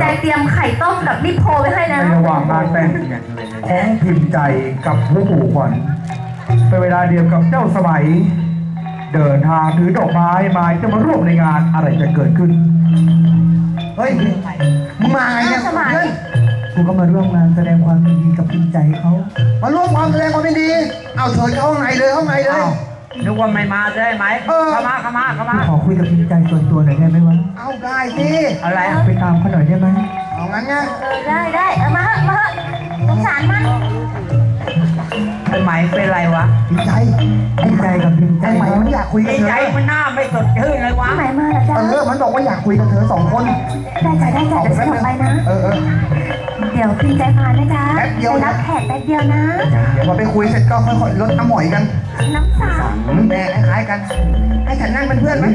ใจเตรียมไข่ต้มกับนิโพไว้ให้นะในระหว่างงานแต่งของพิมพ์ใจกับผู้ปู่ขวัญเป็นเวลาเดียวกับเจ้าสมัย เดินทางถือดอกไม้มาจะมาร่วมในงานอะไรจะเกิดขึ้น เฮ้ยมึงมาไงเนี่ยสมัย เฮ้ยกูก็มาร่วมงานแสดงความยินดีกับพิมพ์ใจเขามาร่วมความแสดงความยินดี เอาเชิญเข้าข้างในเลยเข้าข้างในเลย นึกว่าไม่มาได้ไหมเออ เข้ามาเข้ามาเข้ากูมาขอคุยกับพิมพ์ใจส่วนตัวหน่อยได้ไหมวะ เอาได้สิอะไรอะไปตามเขาหน่อยได้ไหมเอางั้นไงเออได้ได้เอามาเถอะมาเถอะสงสารมันไอ้ไหมเป็นไรวะดีใจพิมพ์ใจกับพิมพ์ใจไอ้ใหม่เขามันอยากคุยกับไอ้เธใจอมันหน้าไม่สดชื่นเลยวะที่ไหนมาล่ะจ๊ะเออ มันบอกว่าอยากคุยกับเธอสองคนได้จ้ะได้จ้ะเดี๋ยวฉันออกไปนะ เออเออ เดี๋ยวพิมพ์ใจมานะจ๊ะแป๊บเดียวไปนะ รับแขกแป๊บเดียวนะเดี๋ยวพอไปคุยเสร็จก็ค่อยๆลดน้ำหมอยกันน้ำสาว แม่คล้ายๆกัน ให้ฉันนั่งเป็นเพื่อนไหม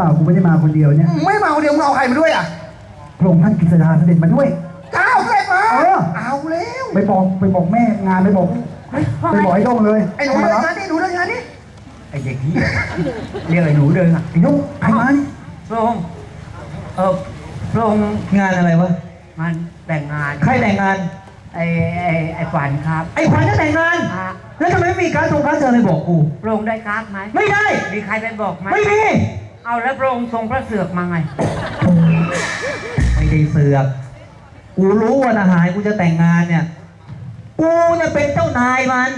ปล่ากูไม่ได้มาคนเดียวเนี่ยมึงไม่มาเอาเดียวมึงเอาใครมาด้วยอะพระองค์ท่านกฤษดาเสด็จมาด้วยเจ้าเสร็จมาเออ เอาแล้วไปบอกไปบอกแม่งานไปบอกไปบอกไอ้โด้งเลยไอ้หนูมาเดินรับงานนี่หนูเดินงานนี่ไอ้เด็กเหี้ยเรียกไอ้หนูเดินอะไอ้โด้งใครมานี่พระองค์เออพระองค์งานอะไรวะงานแต่งงานใครแต่งงาน ไอ้ไอ้ไอ้ฝันครับ ไอ้ขวัญจะแต่งงาน อะแล้วทำไมไม่มีการทรงการเชิญเลยบอกกูพระองค์ได้การ์ดไหมไม่ได้ มีใครไปบอกไหมไม่มี เอาแล้วพระองค์ทรงพระเสือกมาไง ไม่ได้เสือก กูรู้ว่าทหารกูจะแต่งงานเนี่ย กูจะเป็นเจ้านายมัน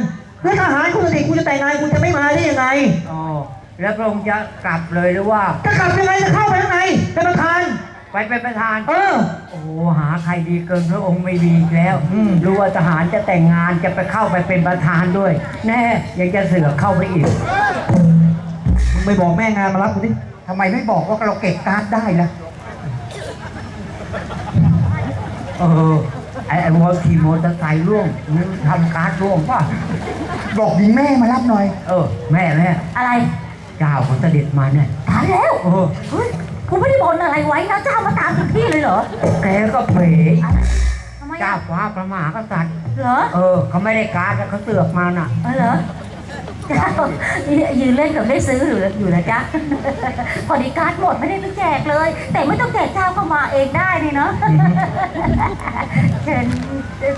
แล้วทหารคนอื่นกูจะแต่งงานกูจะไม่มาได้ยังไง อ๋อ แล้วพระองค์จะกลับเลยหรือว่า จะกลับยังไงจะเข้าไปข้างในเป็นประธาน ไปเป็นประธาน เออ โอ้โหหาใครดีเกินพระองค์ไม่มีอีกแล้วอืมรู้ว่าทหารจะแต่งงานจะไปเข้าไปเป็นประธานด้วย แน่ยังจะเสือกเข้าไปอีก มึงไปบอกแม่งานมารับกูดิ ทำไมไม่บอกว่าเราเก็บการ์ดได้ล่ะ เออ ไอ้ไอ้วอลขี่มอเตอร์ไซค์ร่วงนึกทำการ์ดร่วงป่ะ บอกดีแม่มารับหน่อย เออ แม่แม่อะไรเจ้าของเสด็จมาเนี่ย ตายแล้วเออ เฮ้ยคุณไม่ได้บนอะไรไว้นะเจ้ามาตามถึงที่เลยเหรอแกก็เผยอะไรทำไมเจ้าอะฟ้าประมหากษัตริย์ เหรอ เออ เขาไม่ได้การ์ดแล้วเขาเสือกมาน่ะ เออเหรอเจ้า ยืนเล่นกับได้ซื้ออยู่อยู่นะจ๊ะ พอดีการ์ดหมดไม่ได้ไปแจกเลย แต่ไม่ต้องแจกเจ้าก็มาเองได้นี่เนาะเชิญ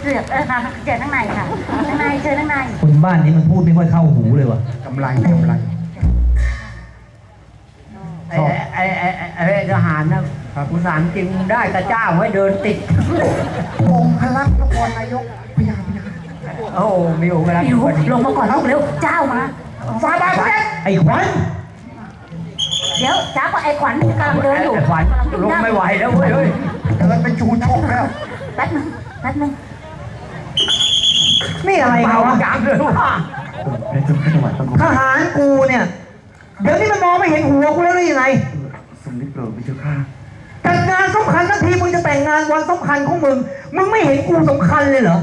เสือกเออค่ะเชิญข้างในค่ะข้างในเชิญข้างในคนบ้านนี้มันพูดไม่ค่อยเข้าหูเลยวะกำไรกำไรไอ้ไอ้ไอ้ไอ้ไอ้ไอ้ทหารนะกุศลจริงได้กระเจ้าไว้เดินติดองค์พระลักษณ์นครนายกพยา พยาโอ้มีโอกาสอยู่ลงมาก่อนลูกเร็วเจ้ามา ฟาบาทไอ้ขวัญเดี๋ยวเจ้าก็ไอ้ขวัญกำลังเดินอยู่ไอ้ขวัญลงไม่ไหวแล้วเว้ยเฮ้ยเดินเป็นชูชกแล้วแป๊บนึงแป๊บนึงนี่อะไรเบาเขาวะจังเลยว่าทหารกูเนี่ย เดี๋ยวนี้มันมองไม่เห็นหัวกูแล้วหรือยังไงสมนิโปรดพระเจ้าค่ะจัดงานสำคัญทันทีมึงจะแต่งงานวันสำคัญของมึง มึงไม่เห็นกูสำคัญเลยเหรอ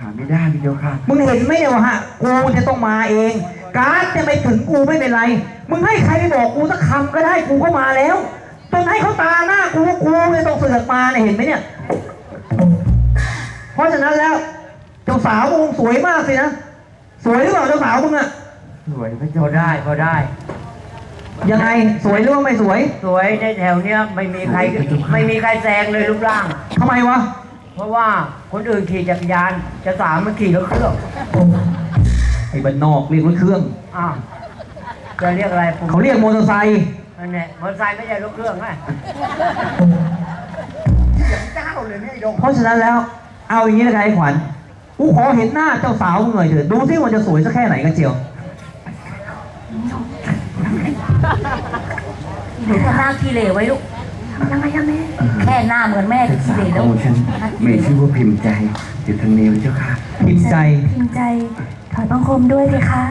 หาไม่ได้พระเจ้าค่ะ มึงเห็นไหมเนี่ยว่าฮะกูจะต้องมาเอง การดจะไปถึงกูไม่เป็นไร มึงให้ใครไปบอกกูสักคำก็ได้กูก็มาแล้วจนให้เขาตาหน้ากูว่ากูเนี่ยต้องเสือกมาเนี่ยเห็นไหมเนี่ย เพราะฉะนั้นแล้วเจ้าสาวมึงสวยมากสินะสวยหรือเปล่าเจ้าสาวมึงอะสวยพอได้พอได้ ยังไงสวยหรือว่าไม่สวยสวยในแถวเนี้ยไม่มีใครไม่มีใครแซงเลยรูปร่างทำไมวะ เพราะว่าคนอื่นขี่จักรยานจะสามมันขี่รถเครื่องไอ้บ้านนอกเรียกรถเครื่อง อ้าวจะเรียกอะไรผมเขาเรียกมอเตอร์ไซค์นั่นแหละมอเตอร์ไซค์ไม่ใช่รถเครื่องไงเจ้าเลยเนี่ยไอ้ดงเพราะฉะนั้นแล้ว เอาอย่างนี้ละกันไอ้ขวัญกูขอเห็นหน้าเจ้าสาวมึงหน่อยเถอะดูสิว่าจะสวยสักแค่ไหนกันเจียวหนูทำหน้าขี้เหร่ไว้ลูก ยังไงยังไงแค่หน้าเหมือนแม่ก็ขี้เหร่แล้วของฉันมีชื่อว่าพิมพ์ใจอยู่ทางนี้เจ้าค่ะ พิมพ์ใจ พิมพ์ใจถอยบังคมด้วยเลยคะ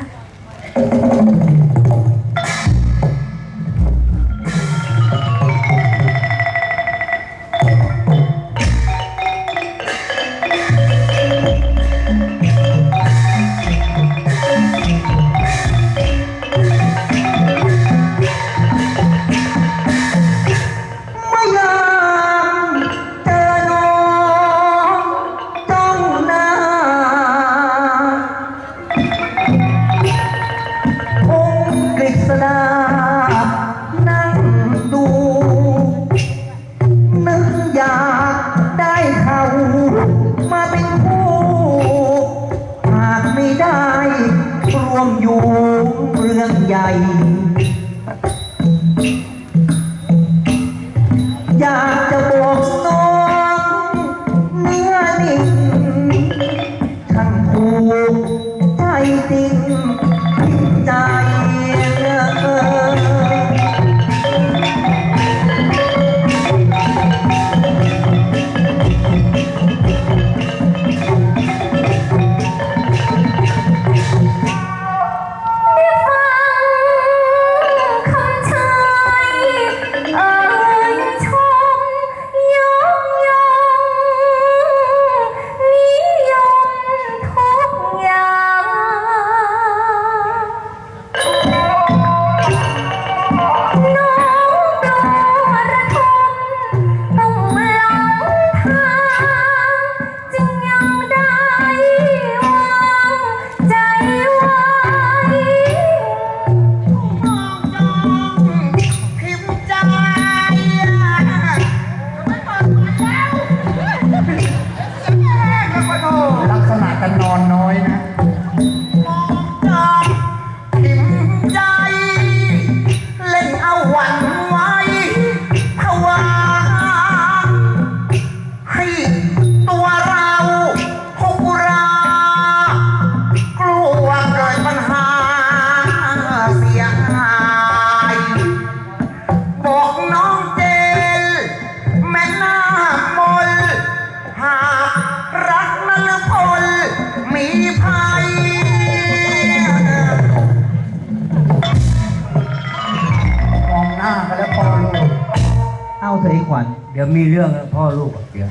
มีเรื่องกับพ่อลูกอะเดี๋ยว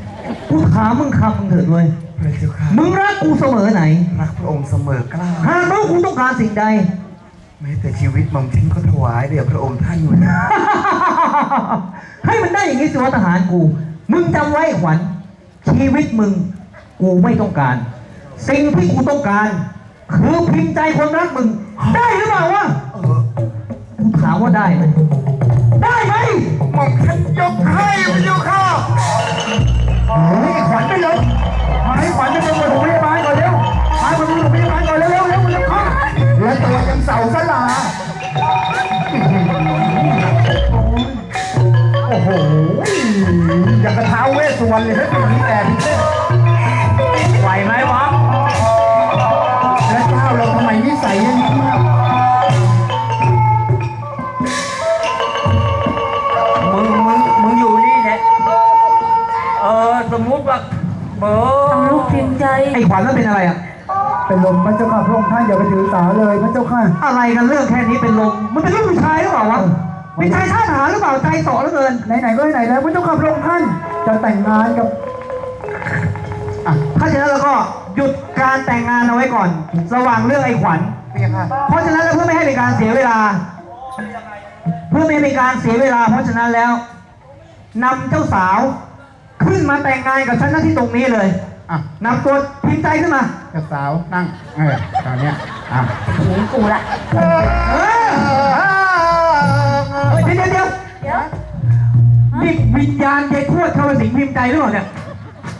กูถามมึงคำมึงเถิดเว้ยพระเจ้าค่ะมึงรักกูเสมอไหน รักพระองค์เสมอกล้าหากน้องกูต้องการสิ่งใดแม้แต่ชีวิตหม่อมฉันก็ถวายเดี๋ยวพระองค์ท่านอยู่นะ ให้มันได้อย่างนี้สิวะทหารกู มึงจำไว้ไอ้ขวัญชีวิตมึงกูไม่ต้องการ สิ่งที่กูต้องการ คือพิมพ์ใจคนรักมึง ได้หรือเปล่าวะเออกูถามว่าได้ไหม ได้ไหมหม่อมฉันยกให้พระเจ้าค่ะเฮ้ยไอ้ขวัญไม่ลง สมมุติว่าเบอทำลูกพิมพ์ใจ ไอ้ขวัญนั่นเป็นอะไรอะเป็นลมพระเจ้าค่ะพระองค์ท่านอย่าไปถือสาเลยพระเจ้าค่ะ อะไรกันเรื่องแค่นี้เป็นลม มันเป็นลูกผู้ชายหรือเปล่าวะเป็นชายชาติทหารหรือเปล่าใจสอเหลือเกิน ไหนๆก็ไหนๆแล้วพระเจ้าค่ะพระองค์ท่านจะแต่งงานกับอะถ้าฉะนั้นเราก็หยุดการแต่งงานเอาไว้ก่อน ระหว่างเรื่องไอ้ขวัญพี่ค่ะเพราะฉะนั้นแล้วเพื่อไม่ให้เป็นการเสียเวลา เพื่อไม่ให้เป็นการเสียเวลา เพราะฉะนั้นแล้วนำเจ้าสาว ขึ้นมาแต่งงานกับฉันหน้าที่ตรงนี้เลยอะนำตัวพิมพ์ใจขึ้นมาเจ้าสาวนั่งเออตอนเนี้ยอะหนีกูละเดี๋ยวเดี๋ยวเดี๋ยวเดี๋ยวนี่วิญญาณยายทวดเข้ามาสิงพิมพ์ใจหรือเปล่าเนี่ย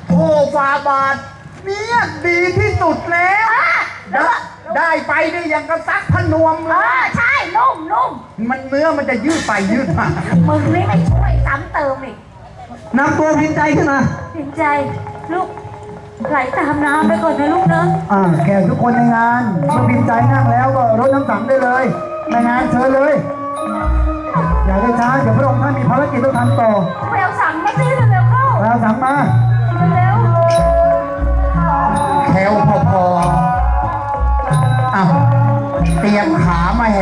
โอ้ฟาบาทเนี่ยดีที่สุดแล้วอะแล้วได้ได้ไปนี่ยังกระซักพนวมเอเลอยใช่นุ่มนุ่มมันเนื้อมันจะยืดไปยืดมา มึงนี่ไม่ช่วยซ้ำเติมอีก นำตัวพิมพ์ใจขึ้นมา เห็นใจลูกไหลตามน้ำไปก่อนนะลูกเนอะอ่าแขกทุกคนในงานเมื่อพิมพ์ใจนั่งแล้วก็รดน้ำสังได้เลยในงานเชิญเลย อย่าได้ช้าเดี๋ยวพระองค์ท่านมีภารกิจต้องทำต่อไปเอาสั่งมาสิเร็วๆเข้าเราสั่งมาเร็วแคลพอพออ้าวเตรียมขามาแห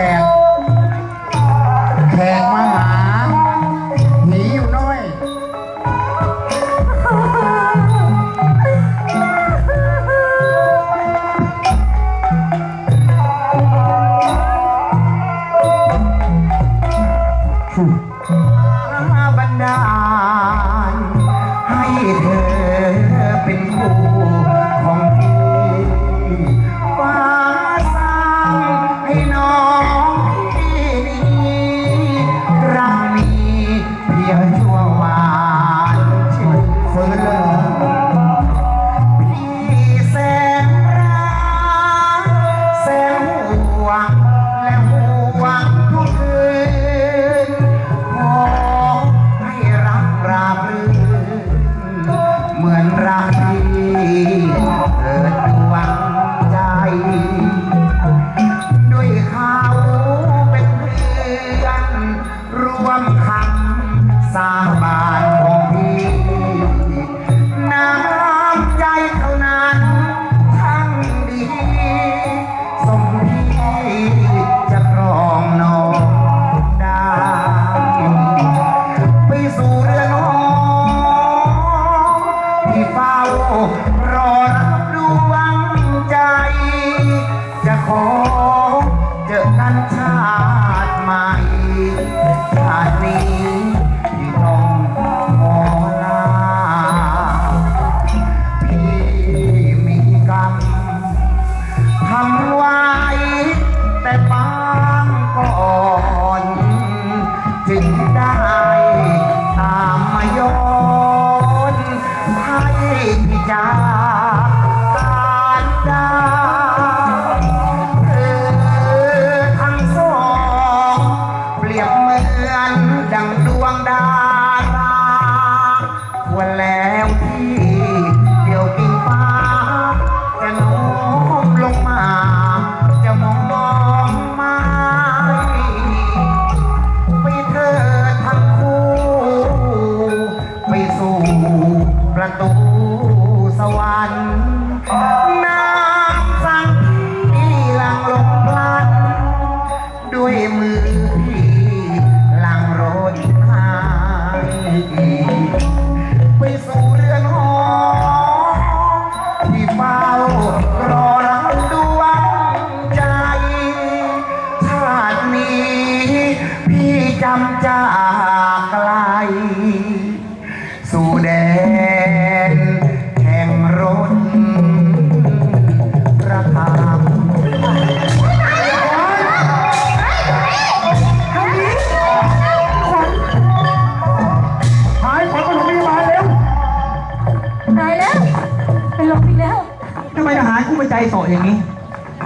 คู่ม่ใจโสดอย่างนี้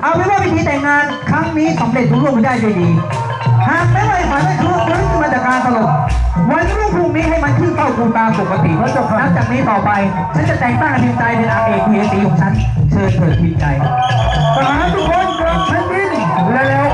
เอาเป็นว่าพิธีแต่งงานครั้งนี้สำเร็จรุ่งไปได้ด้วยดี หากไม่ไหวฝันไม่ทุกข์ฟื้นขึ้นมาจะการตลกวันรุ่งพรุ่งนี้ให้มันขึ้นเต้ากูตาปกติเพราะจบนับจากนี้ต่อไป ฉันจะแต่งตั้งทีมใจเป็นอาเอกเฮียสีของฉัน เชิญเถิดทีมใจสาธุคนกลับแผ่นดินแล้ว